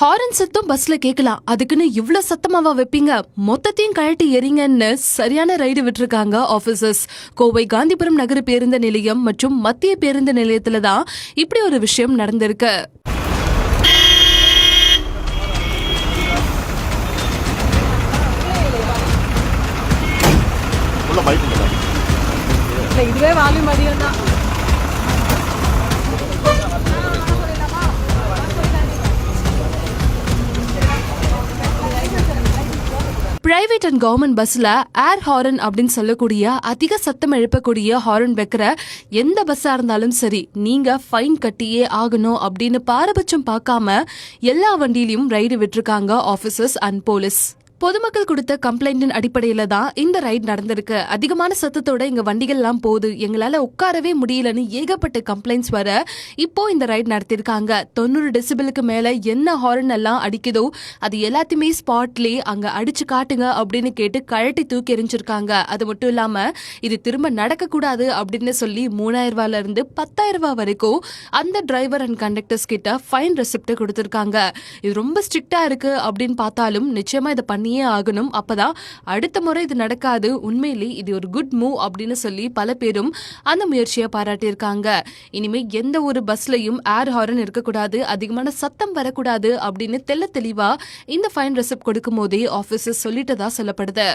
Horn சத்தம் பஸ்ல கேட்கலாம். அதுக்குன்னு இவ்ளோ சத்தமாவா வைப்பீங்க? மொத்தத்தையும் கழட்டி எறிங்கன்னு சரியான ரைடு விட்டுருக்காங்க ஆபீசர்ஸ் கோவை காந்திபுரம் நகர பேருந்து நிலையம் மற்றும் மத்திய பேருந்து நிலையத்துல தான் இப்படி ஒரு விஷயம் நடந்திருக்கு. இதுவே வால்யூம் அதிகம் தான் பிரைவேட் அண்ட் கவர்மெண்ட் பஸ்ல ஏர் ஹாரன் அப்படின்னு சொல்லக்கூடிய அதிக சத்தம் எழுப்பக்கூடிய ஹாரன் வைக்கிற எந்த பஸ்ஸா இருந்தாலும் சரி நீங்க ஃபைன் கட்டியே ஆகணும் அப்படின்னு பாரபட்சம் பார்க்காம எல்லா வண்டியிலையும் ரைடு விட்டுருக்காங்க ஆபீசர்ஸ் அண்ட் போலீஸ் பொதுமக்கள் கொடுத்த கம்ப்ளைண்டின் அடிப்படையில தான் இந்த ரைட் நடந்திருக்கு. அதிகமான சத்தத்தோட இங்க வண்டிகள்லாம் போகுது. எங்களால உட்காரவே முடியலன்னு ஏகப்பட்ட கம்ப்ளைண்ட்ஸ் வர இப்போ இந்த ரைட் நடத்திருக்காங்க. தொண்ணூறு டெசிபிளுக்கு மேல என்ன ஹாரன் எல்லாம் அடிக்குதோ அது எல்லாத்தையுமே ஸ்பாட்லே அங்க அடிச்சு காட்டுங்க அப்படின்னு கேட்டு கழட்டி தூக்கி எரிஞ்சிருக்காங்க அது மட்டும் இல்லாம இது திரும்ப நடக்க கூடாது அப்படின்னு சொல்லி மூணாயிரம் ரூபாயில இருந்து பத்தாயிரம் ரூபாய் வரைக்கும் அந்த டிரைவர் அண்ட் கண்டக்டர்ஸ் கிட்ட ஃபைன் ரெசிப்ட் கொடுத்திருக்காங்க. இது ரொம்ப ஸ்ட்ரிக்டா இருக்கு அப்படின்னு பார்த்தாலும் நிச்சயமா இதை பண்ணி பண்ணியே ஆகணும். அப்பதான் அடுத்த முறை இது நடக்காது. உண்மையிலே இது ஒரு குட் மூவ் அப்படின்னு சொல்லி பல பேரும் அந்த முயற்சியை பாராட்டியிருக்காங்க. இனிமே எந்த ஒரு பஸ்லயும் ஏர் ஹாரன் இருக்கக்கூடாது. அதிகமான சத்தம் வரக்கூடாது அப்படின்னு தெள்ள தெளிவா இந்த ஃபைன் ரெசிப்ட் கொடுக்கும் போதே ஆபீசர்ஸ் சொல்லிட்டதா சொல்லப்படுது.